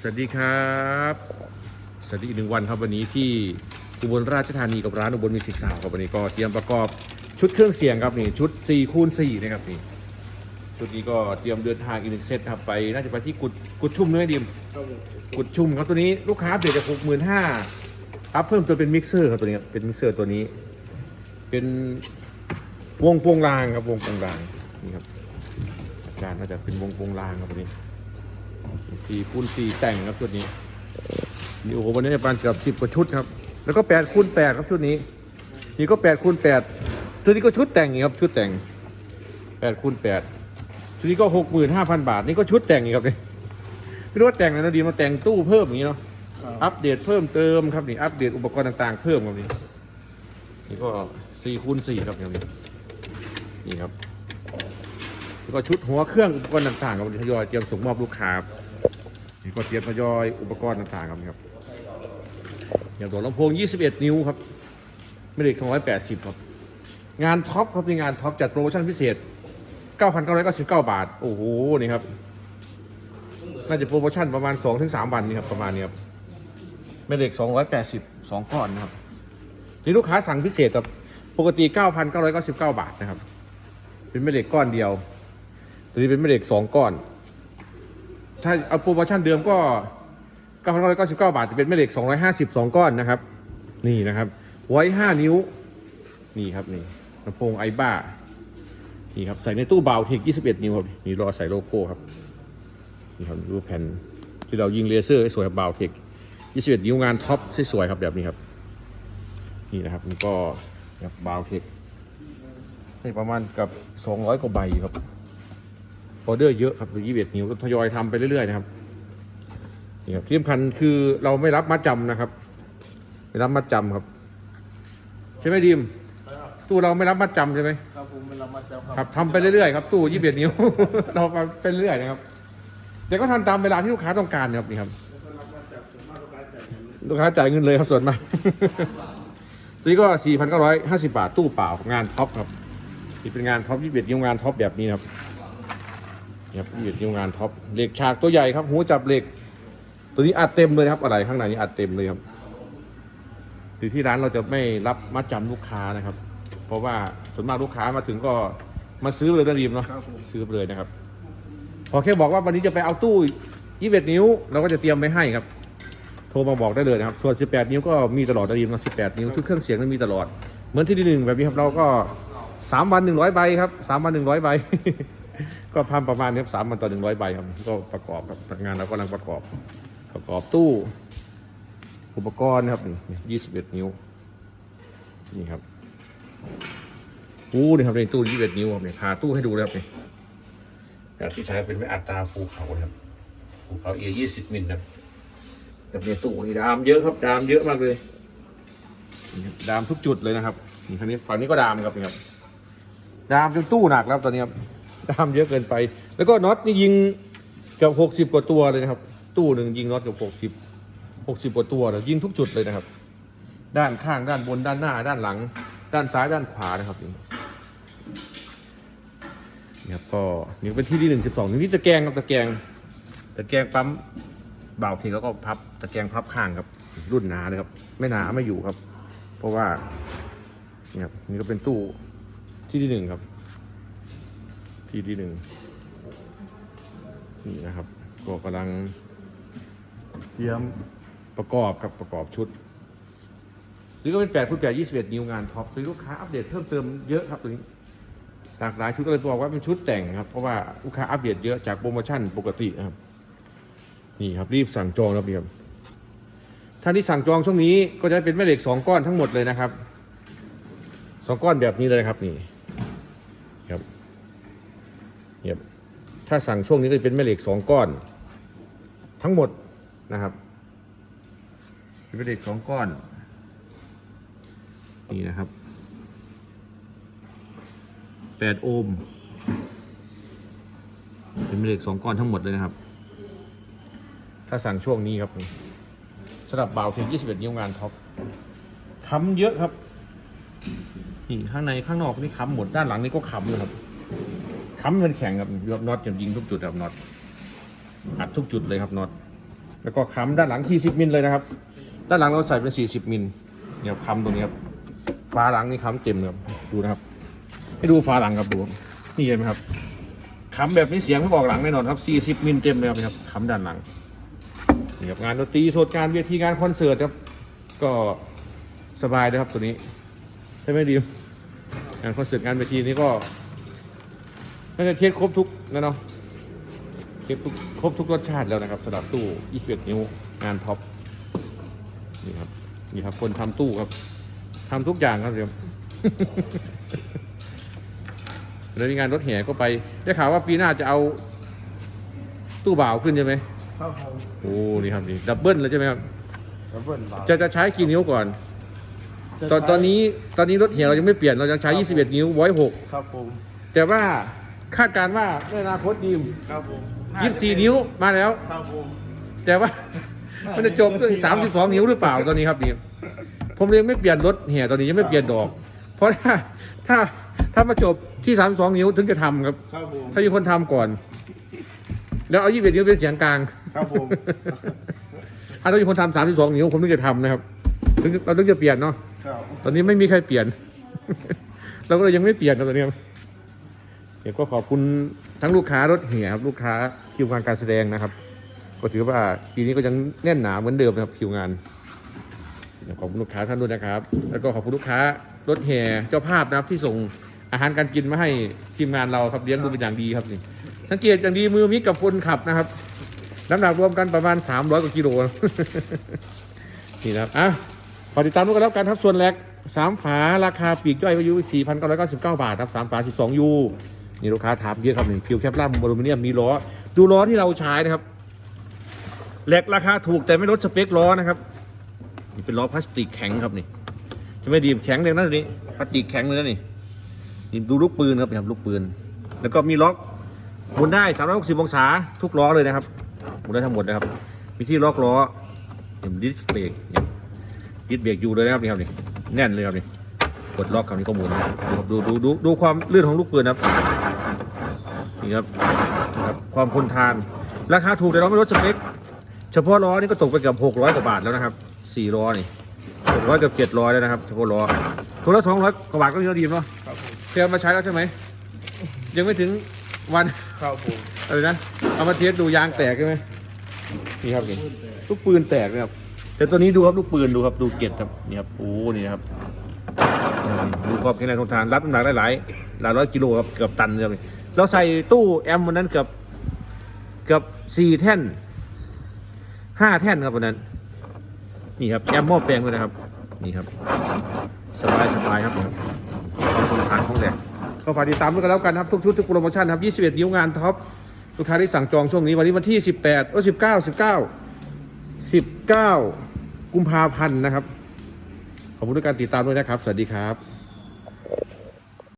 สวัสดีครับ สวัสดีอีกหนึ่งวันครับวันนี้ที่อุบลราชธานีกับร้านอุบลมิวสิกซาวครับวันนี้ก็เตรียมประกอบชุดเครื่องเสียงครับนี่ชุด4คูณ4นะครับนี่ชุดนี้ก็เตรียมเดินทางอีกหนึ่งเซตครับไป น่าจะไปที่กุดกุดชุ่มด้วยดิมกุดชุ่มครับตัวนี้ลูกค้าเปลี่ยนจากหกหมื่นห้าอัพเพิ่มตัวเป็นมิกเซอร์ครับตัวนี้ครับเป็นมิกเซอร์ตัวนี้ เป็นวงโปรงรางครับวงโปรงรางนี่ครับอาการย์น่าจะเป็นวงโปรงรางครับตัวนี้ สี่คูณสี่แต่งครับชุดนี้นี่โอ้โหวันนี้ประมาณเกือบสิบกว่าชุดครับ แล้วก็แปดคูณแปดครับชุดนี้ นี่ก็แปดคูณแปดชุดนี้ก็ชุดแต่งอีกครับชุดแต่งแปดคูณแปดชุดนี้ก็หกหมื่นห้าพันบาท นี่ก็ชุดแต่งอีกครับนี่ไม่รู้ว่าแต่งอะไรนะดีมาแต่งตู้เพิ่มอย่างนี้เนาะอัปเดตเพิ่มเติมครับนี่อัปเดตอุปกรณ์ต่างๆ เพิ่มครับนี่นี่ก็สี่คูณสี่ครับอย่างนี้นี่ครับแล้วก็ชุดหัวเครื่องอุปกรณ์ต่างๆครับทยอยเตรียมส่งมอบลูกค้าครับ นี่ก็เตรียมทยอยอุปกรณ์ต่างๆครับครับอย่างตัวลำโพง 21 นิ้วครับไม่เด็ก280 ครับ งานท็อปครับในงานท็อปจัดโปรโมชั่นพิเศษ 9,999 บาท โอ้โห นี่ครับ น่าจะโปรโมชั่นประมาณ 2-3 วันนี่ครับ ประมาณนี้ครับไม่เด็ก 280 2 ก้อนนะครับนี่ลูกค้าสั่งพิเศษครับปกติ 9,999 บาทนะครับ เป็นแม่เหล็กก้อนเดียวตัวนี้เป็นแม่เหล็กสองก้อน ถ้าเอาโปรโมชั่นเดิมก็9,999 บาทจะเป็นแม่เหล็ก 252 ก้อนนะครับ นี่นะครับไว้ 5 นิ้ว นี่ครับนี่ลำโพงไอบ้า นี่ครับ ใส่ในตู้เบาเทค21 นิ้วครับนี่รอใส่โลโก้ครับ นี่ครับดูแผ่นที่เรายิงเลเซอร์สวยครับเบาเทค21 นิ้วงานท็อปสวยครับแบบนี้ครับ นี่นะครับนี่ก็แบบเบาเทคให้ประมาณกับ 200 กว่าใบครับ ออเดอร์เยอะครับยี่สิบเอ็ดนิ้วก็ทยอยทำไปเรื่อยๆนะครับนี่ครับที่สำคัญคือเราไม่รับมัดจำนะครับ ไม่รับมัดจำครับ ใช่ไหมดีมตู้เราไม่รับมัดจำใช่ไหมครับผมเป็นรับมาจากครับทำไปเรื่อยๆครับตู้ยี่สิบเอ็ดนิ้ว เราไปเป็นเรื่อยนะครับแต่ก็ทำตามเวลาที่ลูกค้าต้องการนะครับนี่ครับลูกค้าจ่ายเงินเลยครับส่วนมากตัวนี้ก็ 4,950 บาท ตู้เปล่างานท็อปครับนี่เป็นงานท็อป21นิ้วงานท็อปแบบนี้ครับนี่ ครับ21นิ้วงานท็อปเหล็กฉากตัวใหญ่ครับหูจับเหล็ก ตัวนี้อัดเต็มเลยนะครับอะไรข้างในนี้อัดเต็มเลยครับคือที่ร้านเราจะไม่รับมัดจำลูกค้านะครับ เพราะว่าส่วนมากลูกค้ามาถึงก็มาซื้อเลยนะดีมเนาะครับผมซื้อไปเลยนะครับ พอแค่บอกว่าวันนี้จะไปเอาตู้21นิ้ว เราก็จะเตรียมไว้ให้ครับ โทรมาบอกได้เลยนะครับ ส่วน18นิ้วก็มีตลอดนะดีมนะ18นิ้วชุดเครื่องเสียงนั้นมีตลอด เหมือนที่ดีหนึ่งแบบนี้ครับเราก็3วัน100ใบครับ3วัน100ใบ ก็ทำประมาณนี้ครับ3วันต่อ100ใบครับ ก็ประกอบครับงานเรากำลังประกอบ ประกอบตู้อุปกรณ์นะครับนี่21นิ้ว นี่ครับอู้นี่ครับในตู้21นิ้วครับนี่พาตู้ให้ดูเลยครับนี่แบบที่ใช้เป็นไม่อัตราภูเขานะครับภูเขาเอ20มิลนะครับกับในตู้นี่ดามเยอะครับดามเยอะมากเลยนี่ครับดามทุกจุดเลยนะครับนี่ครั้นี้ฝั่งนี้ก็ดามครับนี่ครับดามจนตู้หนักแล้วตอนนี้ครับ ดามเยอะเกินไป แล้วก็น็อตนี่ยิงเกือบหกสิบกว่าตัวเลยนะครับ ตู้หนึ่งยิงน็อตเกือบหกสิบหกสิบกว่าตัวเลยยิงทุกจุดเลยนะครับ ด้านข้างด้านบนด้านหน้า ด้านหลัง ด้านซ้ายด้านขวานะครับนี่ครับก็นี่เป็นที่ที่หนึ่งสิบสองนี่ตะแกรงครับตะแกรงตะแกรงปั๊มเบาทีแล้วก็พับตะแกรงพับข้างครับ รุ่นหนาเลยครับ ไม่หนาไม่อยู่ครับ เพราะว่านี่ครับนี่ก็เป็นตู้ที่ที่หนึ่งครับ ที่ที่หนึ่งนี่นะครับก็กำลังเตรียมประกอบครับประกอบชุดนี่ก็เป็น8คูณ8 21 นิ้วงานท็อปตัวลูกค้าอัปเดตเพิ่มเติมเยอะครับตัวนี้หลากหลายชุดก็เลยบอกว่าเป็นชุดแต่งครับเพราะว่าลูกค้าอัปเดตเยอะจากโปรโมชั่นปกตินะครับ นี่ครับรีบสั่งจองแล้วครับท่านที่สั่งจองช่วงนี้ก็จะเป็นแม่เหล็กสองก้อนทั้งหมดเลยนะครับสองก้อนแบบนี้เลยครับนี่ครับนี่ครับ ถ้าสั่งช่วงนี้ก็จะเป็นแม่เหล็กสองก้อน ทั้งหมดนะครับเป็นแม่เหล็กสองก้อน นี่นะครับแปดโอห์มเป็นแม่เหล็กสองก้อนทั้งหมดเลยนะครับ ถ้าสั่งช่วงนี้ครับสำหรับเบาถึง21 นิ้วงานท็อปค้ำเยอะครับนี่ข้างในข้างนอกนี่ค้ำหมดด้านหลังนี่ก็ค้ำนะครับ ค้ำเป็นแข็งครับยกน็อตจยิงทุกจุดครับน็อตอัดทุกจุดเลยครับน็อตแล้วก็ค้ำด้านหลัง 40 มิลเลยนะครับ ด้านหลังเราใส่เป็น 40 มิลเนี่ยค้ำตรงนี้ครับฝาหลังนี่ค้ำเต็มเลยดูนะครับ ให้ดูฝาหลังครับดูนี่เห็นไหมครับค้ำแบบนี้เสียงไม่บอกหลังแน่นอนครับ 40 มิลเต็มเลยครับค้ำด้านหลังนี่ครับงานดนตรีสดงานเวทีงานคอนเสิร์ตครับก็สบายนะครับตัวนี้ใช่ไหมดีมงานคอนเสิร์ตงานเวทีนี้ก็ น่าจะเทสครบทุกนะเนาะเทสทุกครบทุกรสชาติแล้วนะครับสำหรับตู้21นิ้วงานท็อปนี่ครับนี่ครับคนทำตู้ครับทำทุกอย่างครับเดี๋ยวแล้วมีงานรถแห่ก็ไปได้ข่าวว่าปีหน้าจะเอาตู้บ่าวขึ้นใช่ไหมครับผมโอ้นี่ครับนี่ดับเบิลเลยใช่ไหมครับดับเบิลบาร์จะจะใช้กี่นิ้วก่อนตอนตอนนี้ตอนนี้รถแห่เรายังไม่เปลี่ยนเรายังใช้ 21 นิ้วไว้หกครับผมแต่ว่า คาดการณ์ว่าในอนาคตดีมครับผม24นิ้วมาแล้ว ครับผมแต่ว่า มันจะจบด้วย32นิ้วหรือเปล่าตอนนี้ครับดีมผมเลยไม่เปลี่ยนรถแห่ตอนนี้ยังไม่เปลี่ยนดอก เพราะถ้าถ้าถ้ามาจบที่32นิ้วถึงจะทำครับ ครับผมถ้ามีคนทำก่อน แล้วเอา21นิ้วเป็นเสียงกลาง ครับผมถ้าต้องมีคนทำ32นิ้วผมถึงจะทำนะครับถึงเราต้องจะเปลี่ยนเนาะครับตอนนี้ไม่มีใครเปลี่ยน เราก็เลยยังไม่เปลี่ยนครับตอนนี้ครับเดี๋ยวก็ขอบคุณทั้งลูกค้ารถเหี่ยครับลูกค้าคิวงานการแสดงนะครับ ก็ถือว่าปีนี้ก็ยังแน่นหนาเหมือนเดิมนะครับคิวงานขอบคุณลูกค้าท่านด้วยนะครับ แล้วก็ขอบคุณลูกค้ารถแห่เจ้าภาพนะครับที่ส่งอาหารการกินมาให้ทีมงานเราครับเลี้ยงดูเป็นอย่างดีครับนี่สังเกตอย่างดีมือมิกกับคนขับนะครับน้ำหนักรวมกันประมาณ 300กว่ากิโลนี่นะครับอะขอติดตามด้กันแล้วกันครับส่วนแรกสามฝาราคาปีกย่อยอายุ4,999 บาทครับสามฝา 12ยู นี่ลูกค้าถามเยอะครับนี่พิวแคปล่ามอลูมิเนียมมีล้อ ดูล้อที่เราใช้นะครับแหลกราคาถูกแต่ไม่ลดสเปคล้อนะครับนี่เป็นล้อพลาสติกแข็งครับนี่จะไม่ดีแข็งเลยนะตัวนี้พลาสติกแข็งเลยนะนี่นี่ดูลูกปืนครับนี่ครับลูกปืน แล้วก็มีล็อกหมุนได้ 360 องศาทุกล้อเลยนะครับหมุนได้ทั้งหมดนะครับ มีที่ล็อกล้อนี่ดิสเบรกนี่ยึดเบรกอยู่เลยนะครับนี่ครับนี่แน่นเลยครับนี่กดล็อกครับนี่ก็หมุนนะครับดูดูดูดูความลื่นของลูกปืนนะครับ นี่ครับนะครับความทนทาน ราคาถูกแต่เราไม่ลดสเปคเฉพาะล้อนี่ก็ตกไปเกือบ600กว่าบาทแล้วนะครับสี่ล้อนี่600เกือบ700แล้วนะครับเฉพาะล้อตัวละ200กว่าบาทก็เยอะดีเนาะครับผมเคยเอามาใช้แล้วใช่ไหมยังไม่ถึงวันครับผมอะไรนะเอามาเทสดูยางแตกใช่ไหมนี่ครับนี่ลูกปืนแตกนะครับแต่ตัวนี้ดูครับลูกปืนดูครับดูเกล็ดครับนี่ครับโอ้นี่นะครับอืมดูความแข็งแรงทนทานรับน้ำหนักได้หลายหลายร้อยกิโลครับเกือบตันเลยครับนี่ เราใส่ตู้แอมวันนั้นเกือบเกือบสี่แท่นห้าแท่นครับวันนั้น นี่ครับแอมหม้อแปลงด้วยนะครับ นี่ครับ สบายสบายครับผมความทนทานของแดดก็ฝากติดตามด้วยกันแล้วกันครับ ทุกชุดทุกโปรโมชั่นครับ 21 นิ้วงานท็อปลูกค้าที่สั่งจองช่วงนี้วันนี้วันที่ 18เออ19 19 19 กุมภาพันธ์นะครับ ขอบคุณทุกการติดตามด้วยนะครับ สวัสดีครับ